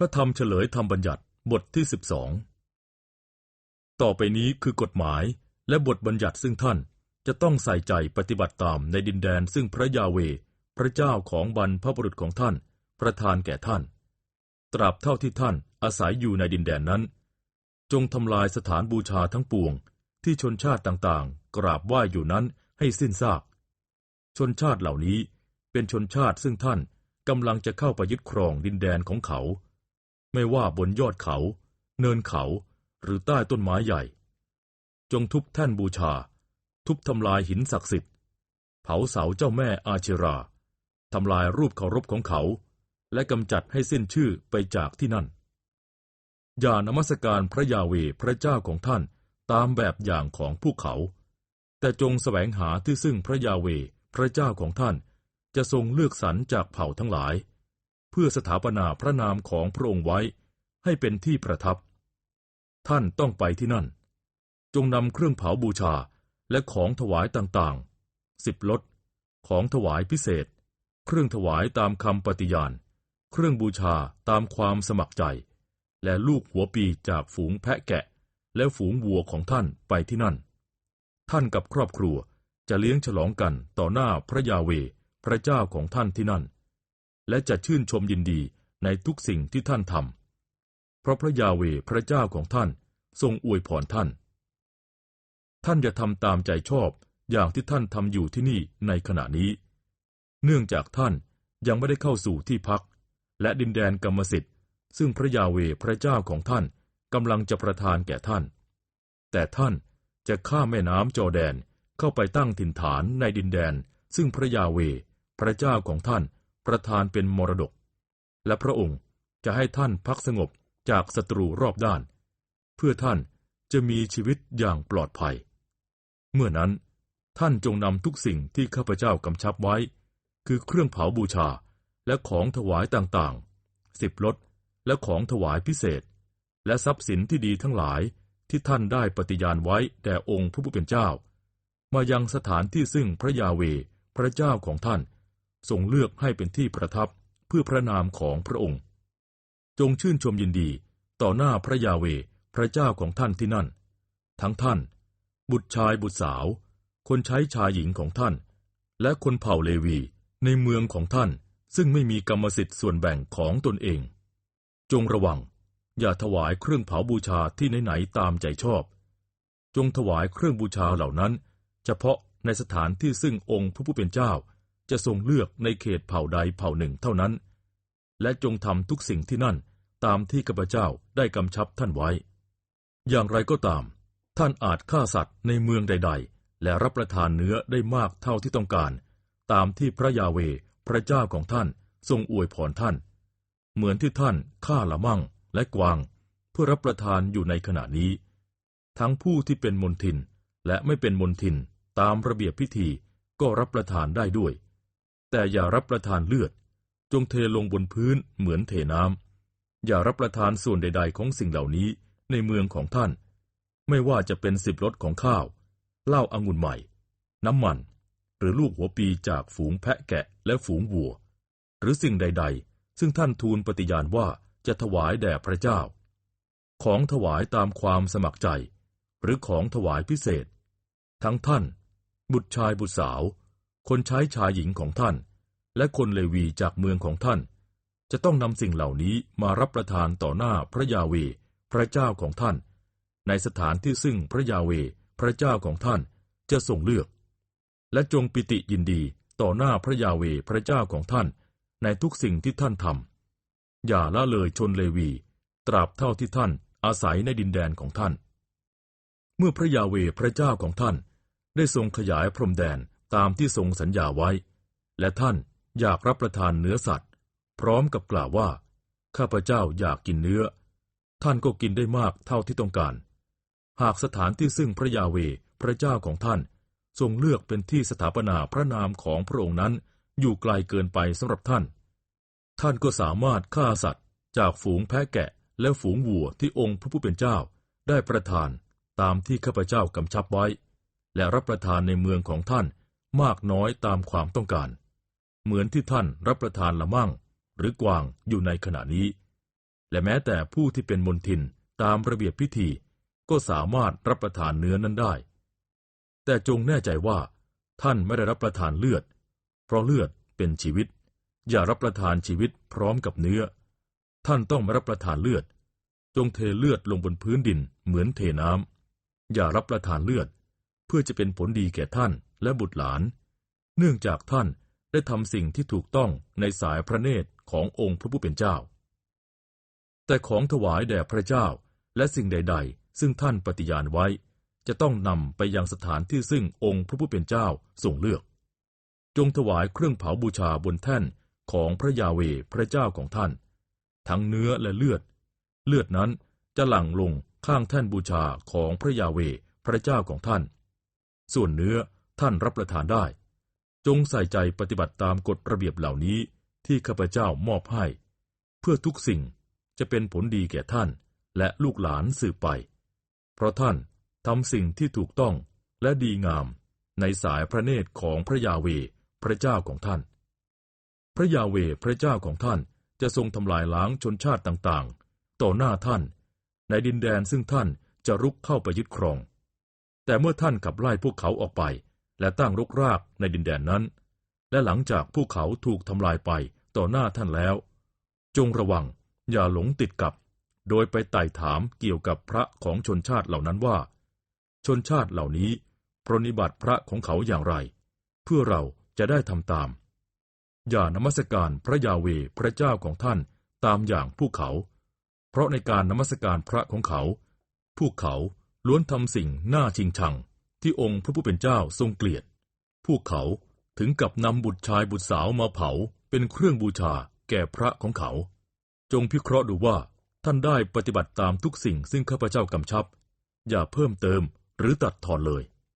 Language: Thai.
พระธรรมเฉลยธรรมบัญญัติบทที่สิบสอง ต่อไปนี้คือกฎหมายและบทบัญญัติซึ่งท่านจะต้องใส่ใจปฏิบัติตามในดินแดนซึ่งพระยาเว พระเจ้าของบรรพบุรุษของท่าน ประทานแก่ท่าน ตราบเท่าที่ท่านอาศัยอยู่ในดินแดนนั้น จงทำลายสถานบูชาทั้งปวง ที่ชนชาติต่างๆ กราบไหว้อยู่นั้นให้สิ้นซาก ชนชาติเหล่านี้เป็นชนชาติซึ่งท่านกำลังจะเข้าไปยึดครองดินแดนของเขา ไม่ว่าบนยอดเขา เนินเขา หรือใต้ต้นไม้ใหญ่ จงทุบแท่นบูชา ทุบทำลายหินศักดิ์สิทธิ์ เผาเสาเจ้าแม่อาเชราทำลายรูปเคารพของเขา และกำจัดให้สิ้นชื่อไปจากที่นั่น อย่านมัสการพระยาเวพระเจ้าของท่านตามแบบอย่างของพวกเขา แต่จงแสวงหาที่ซึ่งพระยาเวพระเจ้าของท่านจะทรงเลือกสรรจากเผ่าทั้งหลาย เพื่อสถาปนาพระนามของพระองค์ไว้ให้เป็นที่ประทับ ท่านต้องไปที่นั่น จงนำเครื่องเผาบูชาและของถวายต่างๆ สิบลด ของถวายพิเศษ เครื่องถวายตามคำปฏิญาณ เครื่องบูชาตามความสมัครใจ และลูกหัวปีจากฝูงแพะแกะ และฝูงวัวของท่านไปที่นั่น ท่านกับครอบครัวจะเลี้ยงฉลองกันต่อหน้าพระยาเว พระเจ้าของท่านที่นั่น และจะชื่นชมยินดีในทุกสิ่งที่ท่านทำเพราะพระยาเวพระเจ้าของท่านทรงอวยพรท่าน ท่านจะทำตามใจชอบอย่างที่ท่านทำอยู่ที่นี่ในขณะนี้ เนื่องจากท่านยังไม่ได้เข้าสู่ที่พัก และดินแดนกรรมสิทธิ์ ซึ่งพระยาเวพระเจ้าของท่านกำลังจะประทานแก่ท่าน แต่ท่านจะข้ามแม่น้ำจอแดนเข้าไปตั้งถิ่นฐานในดินแดน ซึ่งพระยาเวพระเจ้าของท่าน ประทานเป็นมรดก และพระองค์จะให้ท่านพักสงบจากศัตรูรอบด้าน เพื่อท่านจะมีชีวิตอย่างปลอดภัย เมื่อนั้นท่านจงนำทุกสิ่งที่ข้าพเจ้ากำชับไว้ คือเครื่องเผาบูชาและของถวายต่างๆ สิบลดและของถวายพิเศษ และทรัพย์สินที่ดีทั้งหลายที่ท่านได้ปฏิญาณไว้แด่องค์พระผู้เป็นเจ้า มายังสถานที่ซึ่งพระยาเว พระเจ้าของท่าน ทรงเลือกให้เป็นที่ประทับเพื่อพระนามของพระองค์ จงชื่นชมยินดีต่อหน้าพระยาเวพระเจ้าของท่านที่นั่น ทั้งท่าน บุตรชายบุตรสาว คนใช้ชายหญิงของท่าน และคนเผ่าเลวีในเมืองของท่านซึ่งไม่มีกรรมสิทธิ์ส่วนแบ่งของตนเอง จงระวัง อย่าถวายเครื่องเผาบูชาที่ไหนๆตามใจชอบ จงถวายเครื่องบูชาเหล่านั้น เฉพาะในสถานที่ซึ่งองค์พระผู้เป็นเจ้า จะทรงเลือกในเขตเผ่าใดเผ่าหนึ่งเท่านั้น และจงทำทุกสิ่งที่นั่นตามที่ข้าพเจ้าได้กำชับท่านไว้ อย่างไรก็ตาม ท่านอาจฆ่าสัตว์ในเมืองใด ๆ และรับประทานเนื้อได้มากเท่าที่ต้องการ ตามที่พระยาเวพระเจ้าของท่านทรงอวยพรท่าน เหมือนที่ท่านฆ่าละมั่งและกวาง เพื่อรับประทานอยู่ในขณะนี้ ทั้งผู้ที่เป็นมนทินและไม่เป็นมนทินตามระเบียบพิธีก็รับประทานได้ด้วย แต่อย่ารับประทานเลือด จงเทลงบนพื้นเหมือนเทน้ำ อย่ารับประทานส่วนใด ๆ ของสิ่งเหล่านี้ในเมืองของท่าน ไม่ว่าจะเป็นสิบรสของข้าว เหล้าอางุ่นใหม่ น้ำมัน หรือลูกหัวปีจากฝูงแพะแกะและฝูงวัว หรือสิ่งใด ๆ ซึ่งท่านทูลปฏิญาณว่าจะถวายแด่พระเจ้า ของถวายตามความสมัครใจ หรือของถวายพิเศษ ทั้งท่าน บุตรชายบุตรสาว คนใช้ชายหญิงของท่าน และคนเลวีจากเมืองของท่าน จะต้องนำสิ่งเหล่านี้มารับประทานต่อหน้าพระยาเว พระเจ้าของท่าน ในสถานที่ซึ่งพระยาเว พระเจ้าของท่านจะทรงเลือก และจงปิติยินดีต่อหน้าพระยาเวพระเจ้าของท่าน ในทุกสิ่งที่ท่านทำอย่าละเลยชนเลวี ตราบเท่าที่ท่านอาศัยในดินแดนของท่าน เมื่อพระยาเวพระเจ้าของท่านได้ทรงขยายพรมแดน ตามที่ทรงสัญญาไว้ และท่านอยากรับประทานเนื้อสัตว์ พร้อมกับกล่าวว่า ข้าพเจ้าอยากกินเนื้อ ท่านก็กินได้มากเท่าที่ต้องการ หากสถานที่ซึ่งพระยาเวพระเจ้าของท่าน ทรงเลือกเป็นที่สถาปนาพระนามของพระองค์นั้นอยู่ไกลเกินไปสำหรับท่าน ท่านก็สามารถฆ่าสัตว์ จากฝูงแพะแกะและฝูงวัวที่องค์พระผู้เป็นเจ้าได้ประทานตามที่ข้าพเจ้ากำชับไว้ และรับประทานในเมืองของท่าน มากน้อยตามความต้องการ เหมือนที่ท่านรับประทานละมั่ง หรือกวางอยู่ในขณะนี้ และแม้แต่ผู้ที่เป็นมนทินตามระเบียบพิธีก็สามารถรับประทานเนื้อนั้นได้ แต่จงแน่ใจว่าท่านไม่ได้รับประทานเลือด เพราะเลือดเป็นชีวิต อย่ารับประทานชีวิตพร้อมกับเนื้อ ท่านต้องไม่รับประทานเลือด จงเทเลือดลงบนพื้นดินเหมือนเทน้ำอย่ารับประทานเลือด เพื่อจะเป็นผลดีแก่ท่าน และบุตรหลาน เนื่องจากท่านได้ทำสิ่งที่ถูกต้องในสายพระเนตรขององค์พระผู้เป็นเจ้า แต่ของถวายแด่พระเจ้าและสิ่งใด ๆ ซึ่งท่านปฏิญาณไว้ จะต้องนำไปยังสถานที่ซึ่งองค์พระผู้เป็นเจ้าทรงเลือก จงถวายเครื่องเผาบูชาบนแท่นของพระยาเวพระเจ้าของท่าน ทั้งเนื้อและเลือด เลือดนั้นจะหลั่งลงข้างแท่นบูชาของพระยาเวพระเจ้าของท่าน ส่วนเนื้อ ท่านรับประทานได้ จงใส่ใจปฏิบัติตามกฎระเบียบเหล่านี้ที่ข้าพเจ้ามอบให้ เพื่อทุกสิ่งจะเป็นผลดีแก่ท่านและลูกหลานสืบไป เพราะท่านทำสิ่งที่ถูกต้องและดีงามในสายพระเนตรของพระยาเวพระเจ้าของท่าน พระยาเวพระเจ้าของท่านจะทรงทำลายล้างชนชาติต่างๆ ต่อหน้าท่าน ในดินแดนซึ่งท่านจะรุกเข้าไปยึดครอง แต่เมื่อท่านขับไล่พวกเขาออกไป และตั้งรกรากในดินแดนนั้น และหลังจากพวกเขาถูกทำลายไปต่อหน้าท่านแล้ว จงระวังอย่าหลงติดกับ โดยไปไต่ถามเกี่ยวกับพระของชนชาติเหล่านั้นว่า ชนชาติเหล่านี้ปรนิบัติพระของเขาอย่างไร เพื่อเราจะได้ทำตาม อย่านมัสการพระยาเวพระเจ้าของท่านตามอย่างพวกเขา เพราะในการนมัสการพระของเขา พวกเขาล้วนทำสิ่งน่าชิงชัง ที่องค์พระผู้เป็นเจ้าทรงเกลียด พวกเขาถึงกับนำบุตรชายบุตรสาวมาเผาเป็นเครื่องบูชาแก่พระของเขา จงพิเคราะห์ดูว่าท่านได้ปฏิบัติตามทุกสิ่งซึ่งข้าพเจ้ากำชับ อย่าเพิ่มเติมหรือตัดทอนเลย